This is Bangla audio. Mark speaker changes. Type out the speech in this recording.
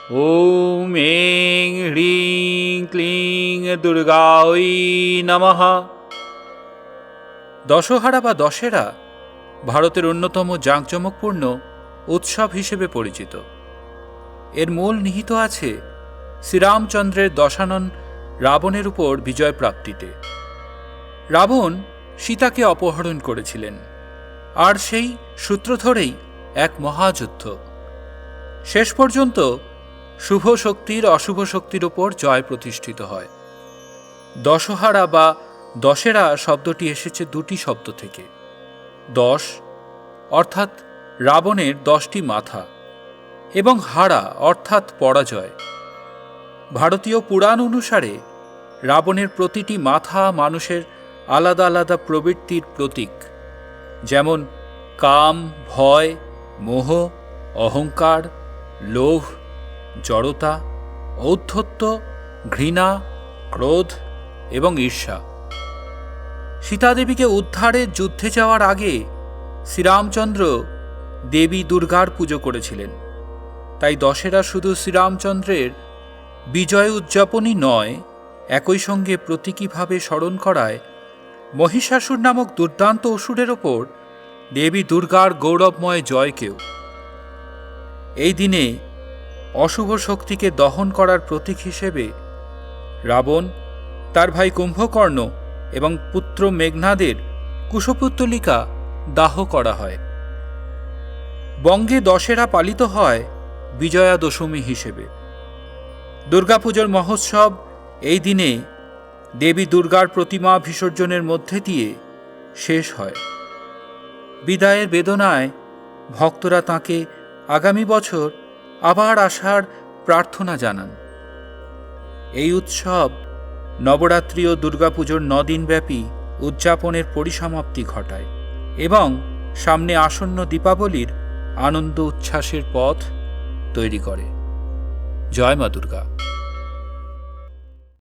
Speaker 1: ॐ ऐं ह्रीं ক্লিং দুর্গাঐ নমঃ দশহারা বা দশেরা ভারতের অন্যতম জাঁকজমকপূর্ণ উৎসব হিসেবে পরিচিত এর মূল নিহিত আছে শ্রীরামচন্দ্রের দশানন রাবণের উপর বিজয় প্রাপ্তিতে রাবণ সীতাকে অপহরণ করেছিলেন আর সেই সূত্র ধরেই এক মহাযুদ্ধ শেষ পর্যন্ত শুভ শক্তির অশুভ শক্তির ওপর জয় প্রতিষ্ঠিত হয়। দশহারা বা দশেরা শব্দটি এসেছে দুটি শব্দ থেকে। দশ, অর্থাৎ রাবণের দশটি মাথা এবং হারা অর্থাৎ পরাজয়। ভারতীয় পুরাণ অনুসারে রাবণের প্রতিটি মাথা মানুষের আলাদা আলাদা প্রবৃত্তির প্রতীক, যেমন কাম, ভয়, মোহ, অহংকার, লোভ জড়তা, ঔদ্ধত্য, ঘৃণা, ক্রোধ এবং ঈর্ষা। সীতাদেবীকে উদ্ধারের যুদ্ধে যাওয়ার আগে শ্রীরামচন্দ্র দেবী দুর্গার পুজো করেছিলেন। তাই দশেরা শুধু শ্রীরামচন্দ্রের বিজয় উদযাপনই নয়, একই সঙ্গে প্রতীকীভাবে স্মরণ করায় মহিষাসুর নামক দুর্দান্ত অসুরের ওপর দেবী দুর্গার গৌরবময় জয়কেও। এই দিনে অশুভ শক্তিকে দহন করার প্রতীক হিসেবে রাবণ, তার ভাই কুম্ভকর্ণ এবং পুত্র মেঘনাদের কুশপুত্তলিকা দাহ করা হয়। বঙ্গে দশেরা পালিত হয় বিজয়া দশমী হিসেবে। দুর্গাপুজোর মহোৎসব এই দিনে দেবী দুর্গার প্রতিমা বিসর্জনের মধ্যে দিয়ে শেষ হয়। বিদায়ের বেদনায় ভক্তরা তাকে আগামী বছর আবার আসার প্রার্থনা জানান। এই উৎসব নবরাত্রি ও দুর্গাপুজোর নদিনব্যাপী উদযাপনের পরিসমাপ্তি ঘটায় এবং সামনে আসন্ন দীপাবলির আনন্দ উচ্ছ্বাসের পথ তৈরি করে। জয় মা দুর্গা।